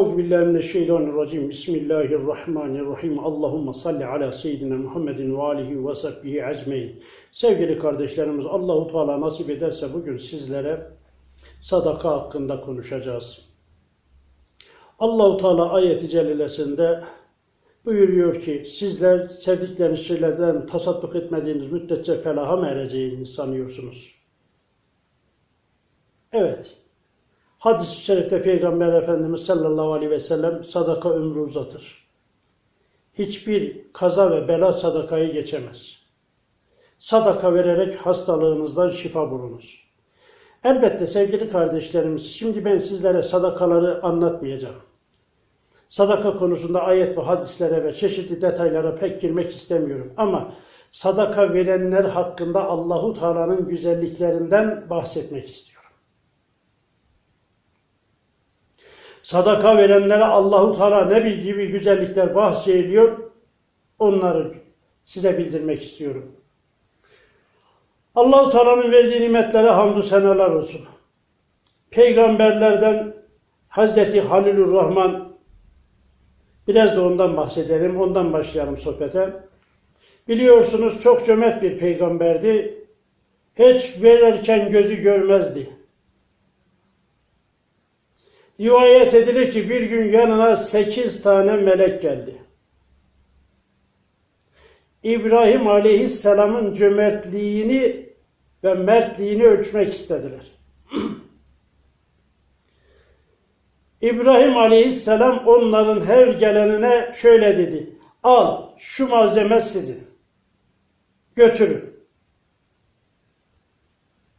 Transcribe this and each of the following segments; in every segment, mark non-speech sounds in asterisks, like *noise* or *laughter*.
Euzu billahi mineşşeytanirracim. Bismillahirrahmanirrahim. Allahumme salli ala seyyidina Muhammedin ve alihi ve sahbihi ecmein. Sevgili kardeşlerimiz, Allahu Teala nasip ederse bugün sizlere sadaka hakkında konuşacağız. Allahu Teala ayeti celilesinde buyuruyor ki sizler sevdikleriniz şeylerden tasadduk etmediğiniz müddetçe felaha mı ereceğini sanıyorsunuz? Evet. Hadis-i şerifte Peygamber Efendimiz sallallahu aleyhi ve sellem sadaka ömrü uzatır. Hiçbir kaza ve bela sadakayı geçemez. Sadaka vererek hastalığınızdan şifa bulunuz. Elbette sevgili kardeşlerimiz, şimdi ben sizlere sadakaları anlatmayacağım. Sadaka konusunda ayet ve hadislere ve çeşitli detaylara pek girmek istemiyorum. Ama sadaka verenler hakkında Allahu Teala'nın güzelliklerinden bahsetmek istiyorum. Sadaka verenlere Allahu Teala ne gibi güzellikler bahsediyor, onları size bildirmek istiyorum. Allahu Teala'nın verdiği nimetlere hamdü senalar olsun. Peygamberlerden Hazreti Halilur Rahman biraz da ondan bahsedelim, ondan başlayalım sohbete. Biliyorsunuz çok cömert bir peygamberdi. Hiç verirken gözü görmezdi. Rivayet edilir ki bir gün yanına sekiz tane melek geldi. İbrahim Aleyhisselam'ın cömertliğini ve mertliğini ölçmek istediler. *clears throat* İbrahim Aleyhisselam onların her gelenine şöyle dedi. Al şu malzeme sizin. Götürün.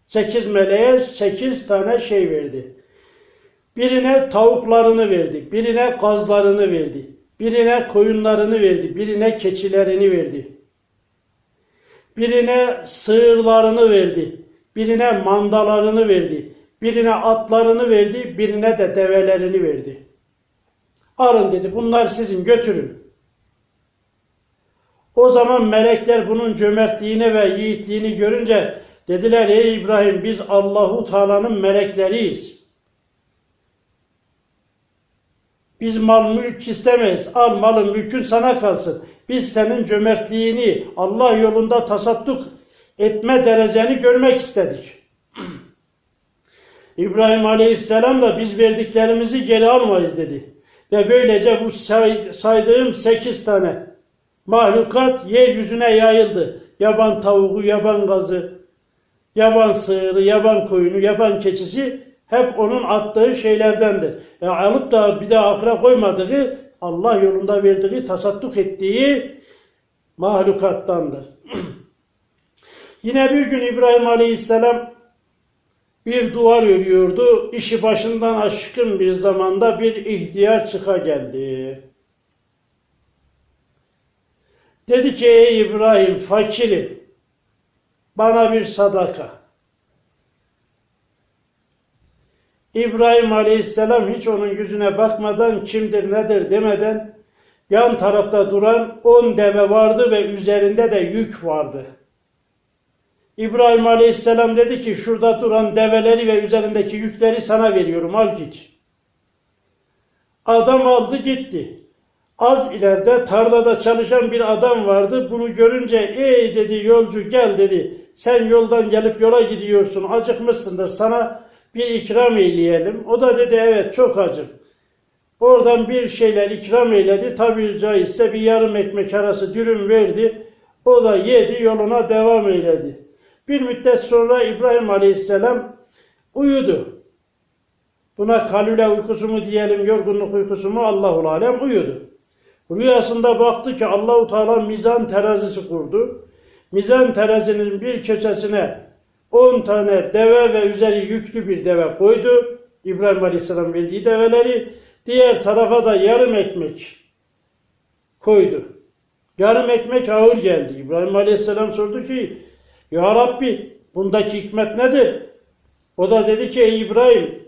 Sekiz meleğe sekiz tane şey verdi. Birine tavuklarını verdi, birine kazlarını verdi, birine koyunlarını verdi, birine keçilerini verdi. Birine sığırlarını verdi, birine mandalarını verdi, birine atlarını verdi, birine de develerini verdi. Arın dedi, bunlar sizin götürün. O zaman melekler bunun cömertliğini ve yiğitliğini görünce dediler ey İbrahim biz Allahu Teala'nın melekleriyiz. Biz mal mülk istemeyiz. Al malın mülkün sana kalsın. Biz senin cömertliğini Allah yolunda tasadduk etme dereceni görmek istedik. *clears throat* İbrahim Aleyhisselam da biz verdiklerimizi geri almayız dedi. Ve böylece bu say saydığım sekiz tane mahlukat yeryüzüne yayıldı. Yaban tavuğu, yaban gazı, yaban sığırı, yaban koyunu, yaban keçisi hep onun attığı şeylerdendir. E alıp da bir de ahire koymadığı, Allah yolunda verdiği, tasadduk ettiği mahlukattandır. *clears throat* Yine bir gün İbrahim Aleyhisselam bir duvar örüyordu. İşi başından aşkın bir zamanda bir ihtiyar çıka geldi. Dedi ki ey İbrahim fakirim bana bir sadaka. İbrahim Aleyhisselam hiç onun yüzüne bakmadan kimdir nedir demeden yan tarafta duran on deve vardı ve üzerinde de yük vardı. İbrahim Aleyhisselam dedi ki şurada duran develeri ve üzerindeki yükleri sana veriyorum al git. Adam aldı gitti. Az ileride tarlada çalışan bir adam vardı. Bunu görünce ey dedi yolcu gel dedi. Sen yoldan gelip yola gidiyorsun acıkmışsındır sana bir ikram eyleyelim. O da dedi evet çok acım. Oradan bir şeyler ikram eyledi. Tabi caizse bir yarım ekmek arası dürüm verdi. O da yedi yoluna devam eyledi. Bir müddet sonra İbrahim Aleyhisselam uyudu. Buna kalüle uykusu mu diyelim, yorgunluk uykusu mu Allahul Alem uyudu. Rüyasında baktı ki Allahu Teala mizan terazisi kurdu. Mizan terazinin bir köşesine 10 tane deve ve üzeri yüklü bir deve koydu. İbrahim Aleyhisselam verdiği develeri. Diğer tarafa da yarım ekmek koydu. Yarım ekmek ağır geldi. İbrahim Aleyhisselam sordu ki Ya Rabbi bundaki hikmet nedir? O da dedi ki ey İbrahim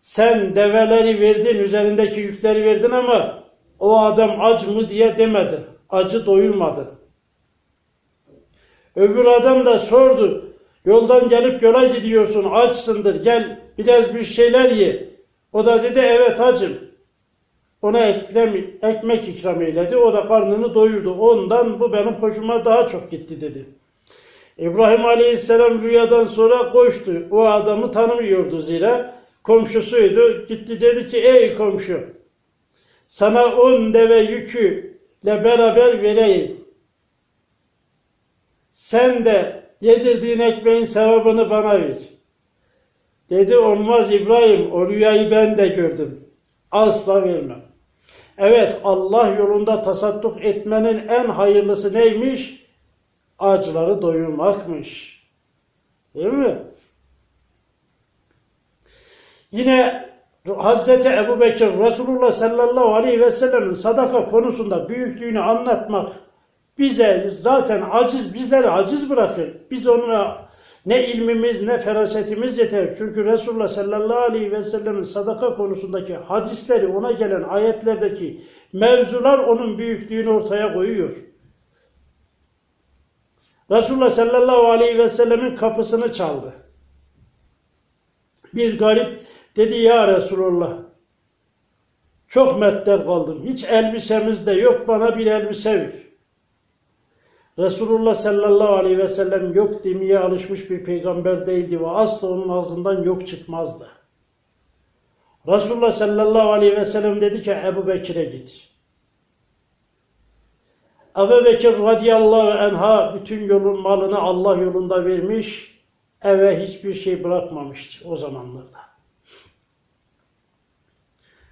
sen develeri verdin, üzerindeki yükleri verdin ama o adam aç mı diye demedi. Acı doyurmadı. Öbür adam da sordu. Yoldan gelip yola gidiyorsun, açsındır, gel biraz bir şeyler ye. O da dedi evet acım. Ona ekrem, ekmek ikram eyledi. O da karnını doyurdu. Ondan bu benim hoşuma daha çok gitti dedi. İbrahim Aleyhisselam rüyadan sonra koştu. O adamı tanımıyordu zira. Komşusuydu. Gitti dedi ki ey komşu sana on deve yüküyle beraber vereyim. Sen de yedirdiğin ekmeğin sevabını bana ver. Dedi olmaz İbrahim o rüyayı ben de gördüm. Asla vermem. Evet Allah yolunda tasadduk etmenin en hayırlısı neymiş? Acıları doyurmakmış. Değil mi? Yine Hazreti Ebu Bekir Resulullah sallallahu aleyhi ve sellem'in sadaka konusunda büyüklüğünü anlatmak bize zaten aciz, bizleri aciz bırakır. Biz onunla ne ilmimiz ne ferasetimiz yeter. Çünkü Resulullah sallallahu aleyhi ve sellemin sadaka konusundaki hadisleri ona gelen ayetlerdeki mevzular onun büyüklüğünü ortaya koyuyor. Resulullah sallallahu aleyhi ve sellemin kapısını çaldı. Bir garip dedi ya Resulullah çok metler kaldım. Hiç elbisemiz de yok bana bir elbise ver. Resulullah sallallahu aleyhi ve sellem yok demeye alışmış bir peygamber değildi ve asla onun ağzından yok çıkmazdı. Resulullah sallallahu aleyhi ve sellem dedi ki Ebu Bekir'e git. Ebu Bekir radıyallahu anha bütün yolun malını Allah yolunda vermiş, eve hiçbir şey bırakmamıştı o zamanlarda.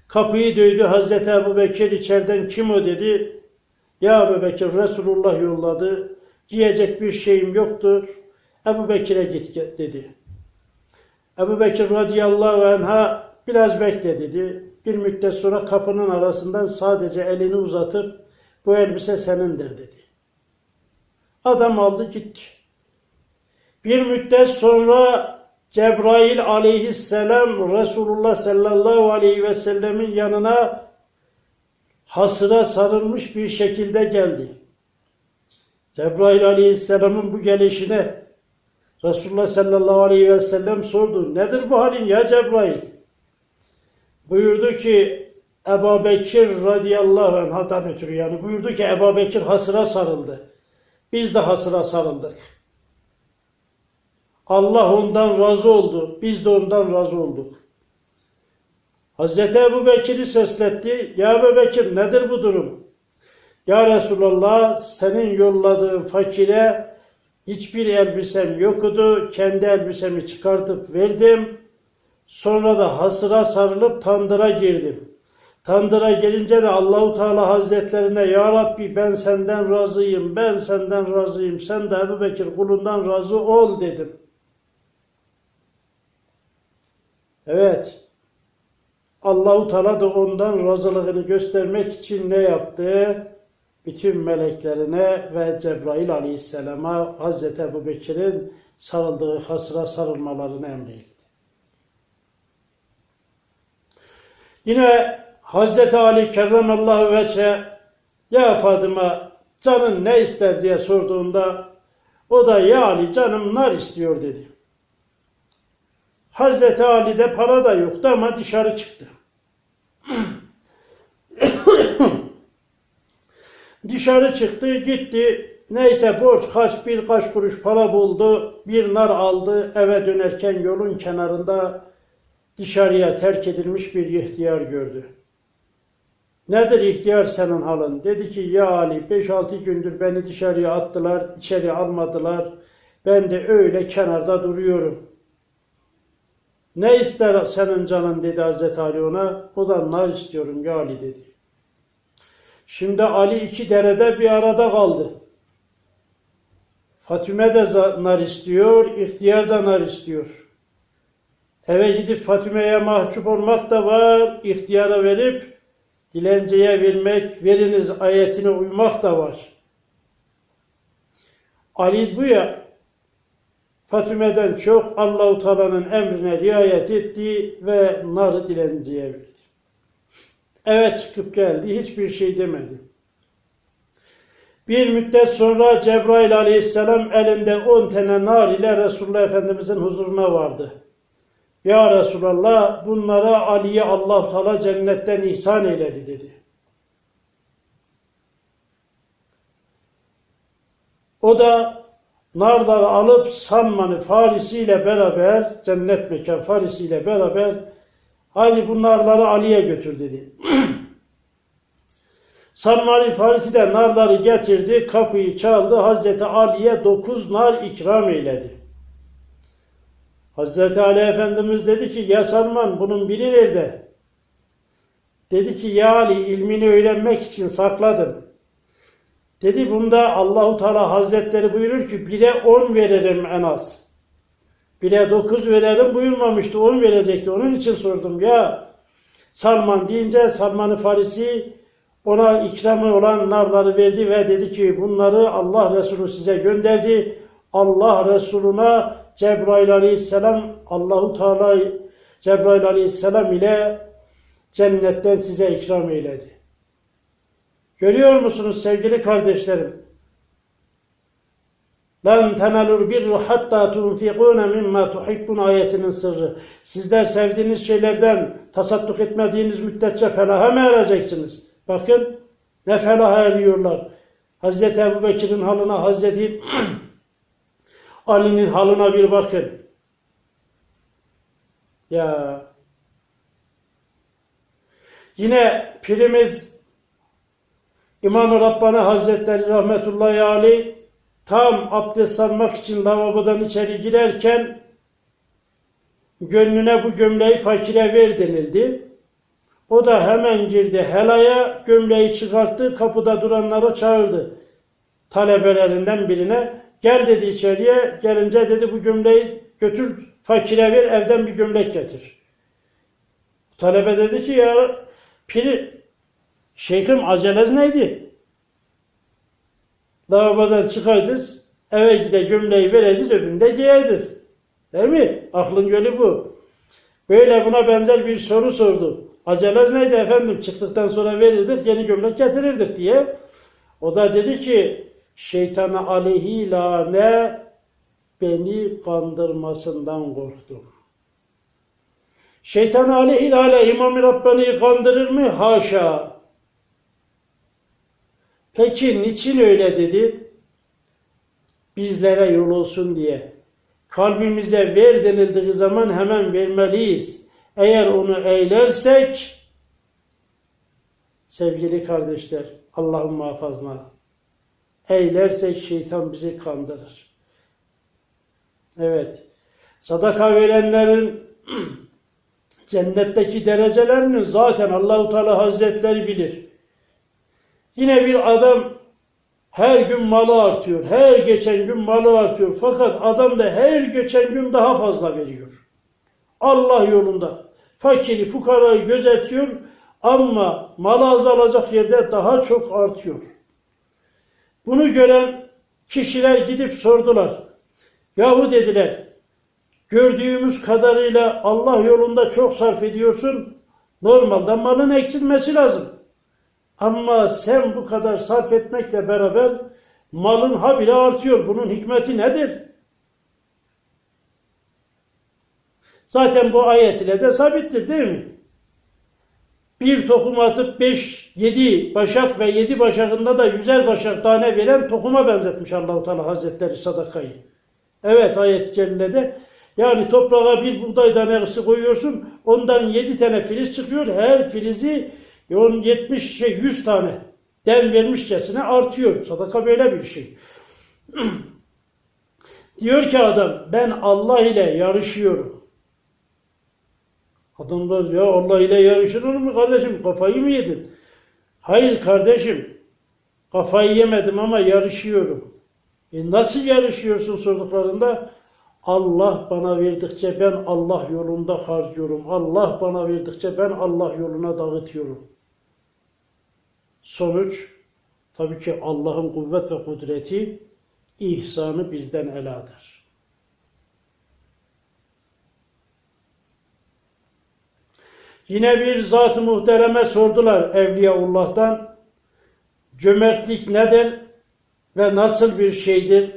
Kapıyı döydü Hazreti Ebu Bekir içeriden kim o dedi. Ya Ebu Bekir Resulullah yolladı. Giyecek bir şeyim yoktur. Ebu Bekir'e git dedi. Ebu Bekir radıyallahu anh'a biraz bekle dedi. Bir müddet sonra kapının arasından sadece elini uzatıp bu elbise senindir dedi. Adam aldı gitti. Bir müddet sonra Cebrail aleyhisselam Resulullah sallallahu aleyhi ve sellemin yanına hasıra sarılmış bir şekilde geldi. Cebrail aleyhisselamın bu gelişine Resulullah sallallahu aleyhi ve sellem sordu. Nedir bu halin ya Cebrail? Buyurdu ki Ebu Bekir radıyallahu anh'dan ötürü yani buyurdu ki Ebu Bekir hasıra sarıldı. Biz de hasıra sarıldık. Allah ondan razı oldu. Biz de ondan razı olduk. Hazreti Ebu Bekir'i sesletti. Ya Ebu Bekir nedir bu durum? Ya Resulallah senin yolladığın fakire hiçbir elbisem yoktu. Kendi elbisemi çıkartıp verdim. Sonra da hasıra sarılıp tandıra girdim. Tandıra gelince de Allahu Teala Hazretlerine Ya Rabbi ben senden razıyım, ben senden razıyım, sen de Ebu Bekir kulundan razı ol dedim. Evet. Allahu Teala da ondan razılığını göstermek için ne yaptı? Bütün meleklerine ve Cebrail Aleyhisselam'a Hazreti Ebu Bekir'in sarıldığı hasıra sarılmalarını emretti. Yine Hazreti Ali kerremallahu veçhe ya Fatıma canın ne ister diye sorduğunda o da ya Ali canım nar istiyor dedi. Hazreti Ali'de para da yoktu ama dışarı çıktı. Dışarı çıktı gitti neyse borç kaç birkaç kuruş para buldu bir nar aldı eve dönerken yolun kenarında dışarıya terk edilmiş bir ihtiyar gördü. Nedir ihtiyar senin halın? Dedi ki ya Ali 5-6 gündür beni dışarıya attılar, içeri almadılar. Ben de öyle kenarda duruyorum. Ne ister senin canın dedi Hazreti Ali ona. O da nar istiyorum ya Ali dedi. Şimdi Ali iki derede bir arada kaldı. Fatime de nar istiyor, ihtiyar da nar istiyor. Eve gidip Fatime'ye mahcup olmak da var, ihtiyara verip dilenceye vermek, veriniz ayetine uymak da var. Ali bu ya, Fatime'den çok Allahu Teala'nın emrine riayet etti ve narı dilenciye verdi. Evet çıkıp geldi, hiçbir şey demedi. Bir müddet sonra Cebrail aleyhisselam elinde on tane nar ile Resulullah Efendimizin huzuruna vardı. Ya Resulallah bunlara Ali'ye Allah Teala cennetten ihsan eyledi dedi. O da narları alıp Samman'ı Farisiyle beraber cennet mekan Farisiyle beraber hadi bu narları Ali'ye götür dedi. *clears throat* Salman Farisi de narları getirdi, kapıyı çaldı, Hazreti Ali'ye dokuz nar ikram eyledi. Hazreti Ali Efendimiz dedi ki, ya Salman bunun biri nerede? Dedi ki, ya Ali ilmini öğrenmek için sakladım. Dedi bunda Allahu Teala Hazretleri buyurur ki, bire on veririm en az. Bire dokuz veririm buyurmamıştı, on verecekti. Onun için sordum ya. Salman deyince Salman-ı Farisi ona ikramı olan narları verdi ve dedi ki bunları Allah Resulü size gönderdi. Allah Resuluna Cebrail Aleyhisselam Allahu Teala Cebrail Aleyhisselam ile cennetten size ikram eyledi. Görüyor musunuz sevgili kardeşlerim? Lan tenalur birru hatta tunfikuna mimma tuhibbun ayetinin sırrı. Sizler sevdiğiniz şeylerden tasadduk etmediğiniz müddetçe felaha mı ereceksiniz? Bakın ne felaha eriyorlar. Hazreti Ebu Bekir'in halına, Hazreti *clears throat* Ali'nin halına bir bakın. Ya yine pirimiz İmam-ı Rabbani Hazretleri Rahmetullahi Aleyh tam abdest almak için lavabodan içeri girerken gönlüne bu gömleği fakire ver denildi. O da hemen girdi helaya, gömleği çıkarttı, kapıda duranlara çağırdı. Talebelerinden birine gel dedi içeriye, gelince dedi bu gömleği götür fakire ver, evden bir gömlek getir. Talebe dedi ki ya piri, şeyhim acelez neydi? Lavabodan çıkaydız, eve gide gömleği verediz, öbüründe giyeydiz. Değil mi? Aklın yolu bu. Böyle buna benzer bir soru sordu. Acelez neydi efendim? Çıktıktan sonra verirdik, yeni gömlek getirirdik diye. O da dedi ki, şeytana aleyhilâne beni kandırmasından korktum. Şeytan aleyhilâne İmam-ı Rabbani'yi kandırır mı? Haşa. Peki niçin öyle dedi? Bizlere yol olsun diye. Kalbimize ver denildiği zaman hemen vermeliyiz. Eğer onu eylersek sevgili kardeşler Allah'ın muhafazına eylersek şeytan bizi kandırır. Evet. Sadaka verenlerin *clears throat* cennetteki derecelerini zaten Allahu Teala Hazretleri bilir. Yine bir adam her gün malı artıyor. Her geçen gün malı artıyor. Fakat adam da her geçen gün daha fazla veriyor. Allah yolunda. Fakiri, fukarayı gözetiyor ama malı azalacak yerde daha çok artıyor. Bunu gören kişiler gidip sordular. Yahu dediler, gördüğümüz kadarıyla Allah yolunda çok sarf ediyorsun. Normalde malın eksilmesi lazım. Ama sen bu kadar sarf etmekle beraber malın habire artıyor. Bunun hikmeti nedir? Zaten bu ayet ile de sabittir değil mi? Bir tohum atıp beş, yedi başak ve yedi başakında da yüzer başak tane veren tohuma benzetmiş Allahu Teala Hazretleri sadakayı. Evet ayet-i kerimede yani toprağa bir buğday tanesi koyuyorsun ondan yedi tane filiz çıkıyor. Her filizi 70 şey 100 tane dem vermişçesine artıyor. Sadaka böyle bir şey. *clears throat* Diyor ki adam ben Allah ile yarışıyorum. Adamlar ya Allah ile yarışılır mı kardeşim? Kafayı mı yedin? Hayır kardeşim. Kafayı yemedim ama yarışıyorum. E nasıl yarışıyorsun sorduklarında Allah bana verdikçe ben Allah yolunda harcıyorum. Allah bana verdikçe ben Allah yoluna dağıtıyorum. Sonuç tabii ki Allah'ın kuvvet ve kudreti ihsanı bizden eladır. Yine bir zat-ı muhtereme sordular Evliyaullah'tan. Cömertlik nedir ve nasıl bir şeydir?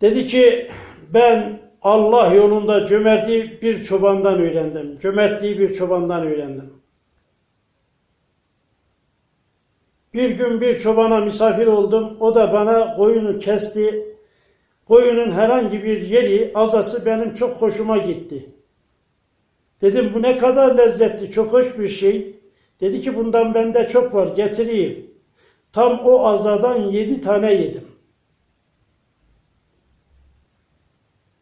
Dedi ki ben Allah yolunda cömertliği bir çobandan öğrendim. Cömertliği bir çobandan öğrendim. Bir gün bir çobana misafir oldum. O da bana koyunu kesti. Koyunun herhangi bir yeri, azası benim çok hoşuma gitti. Dedim bu ne kadar lezzetli, çok hoş bir şey. Dedi ki bundan bende çok var, getireyim. Tam o azadan yedi tane yedim.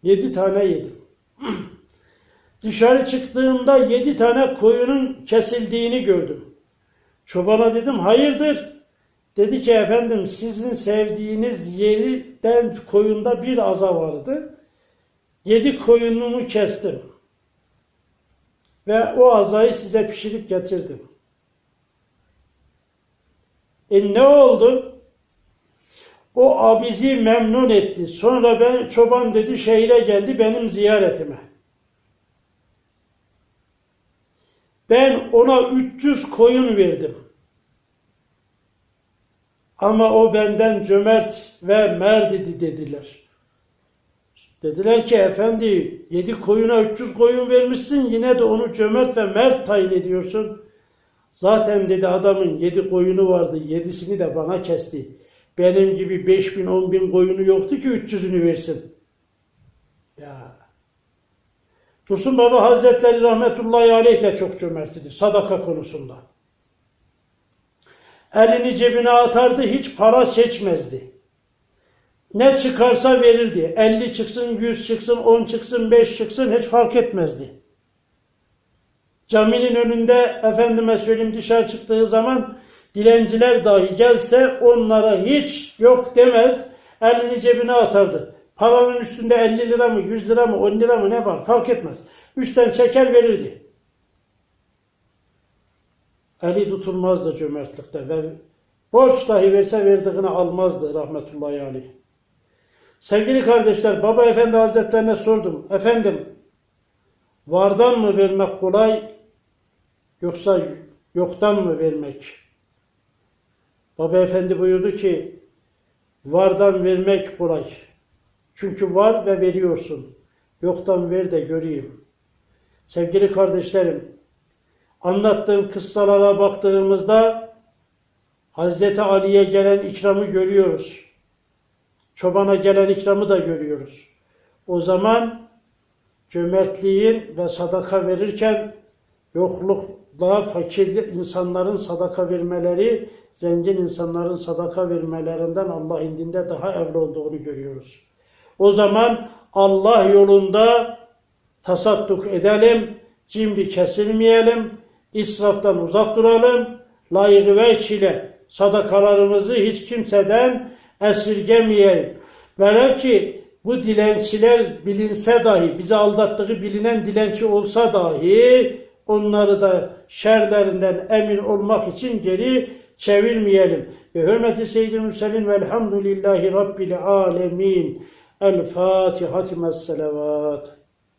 Yedi tane yedim. Dışarı çıktığımda yedi tane koyunun kesildiğini gördüm. Çobana dedim hayırdır? Dedi ki efendim sizin sevdiğiniz yerden koyunda bir aza vardı. Yedi koyunumu kestim. Ve o azayı size pişirip getirdim. E ne oldu? O abizi memnun etti. Sonra ben çoban dedi şehire geldi benim ziyaretime. Ben ona 300 koyun verdim. Ama o benden cömert ve mert idi dediler. Dediler ki efendi yedi koyuna 300 koyun vermişsin yine de onu cömert ve mert tayin ediyorsun. Zaten dedi adamın yedi koyunu vardı yedisini de bana kesti. Benim gibi beş bin on bin koyunu yoktu ki 300'ünü versin. Ya. Dursun Baba Hazretleri rahmetullahi aleyh de çok cömertidir sadaka konusunda. Elini cebine atardı hiç para seçmezdi. Ne çıkarsa verirdi. 50 çıksın, 100 çıksın, 10 çıksın, 5 çıksın hiç fark etmezdi. Caminin önünde efendime söyleyeyim dışarı çıktığı zaman dilenciler dahi gelse onlara hiç yok demez. Elini cebine atardı. Paranın üstünde 50 lira mı, 100 lira mı, 10 lira mı ne var fark etmez. Üstten çeker verirdi. Eli tutulmazdı cömertlikte ve borç dahi verse verdiğini almazdı rahmetullahi aleyh. Sevgili kardeşler, Baba Efendi Hazretlerine sordum. Efendim, vardan mı vermek kolay yoksa yoktan mı vermek? Baba Efendi buyurdu ki, vardan vermek kolay. Çünkü var ve veriyorsun. Yoktan ver de göreyim. Sevgili kardeşlerim, anlattığım kıssalara baktığımızda Hazreti Ali'ye gelen ikramı görüyoruz. Çobana gelen ikramı da görüyoruz. O zaman cömertliğin ve sadaka verirken yoklukla fakir insanların sadaka vermeleri, zengin insanların sadaka vermelerinden Allah indinde daha evli olduğunu görüyoruz. O zaman Allah yolunda tasadduk edelim, cimri kesilmeyelim, israftan uzak duralım, layığı ve çile sadakalarımızı hiç kimseden esirgemeyelim. Velev ki bu dilenciler bilinse dahi, bizi aldattığı bilinen dilenci olsa dahi onları da şerlerinden emin olmak için geri çevirmeyelim. Ve hürmeti Seyyid-i Mürselin velhamdülillahi Rabbil alemin. El Fatiha. Selavat.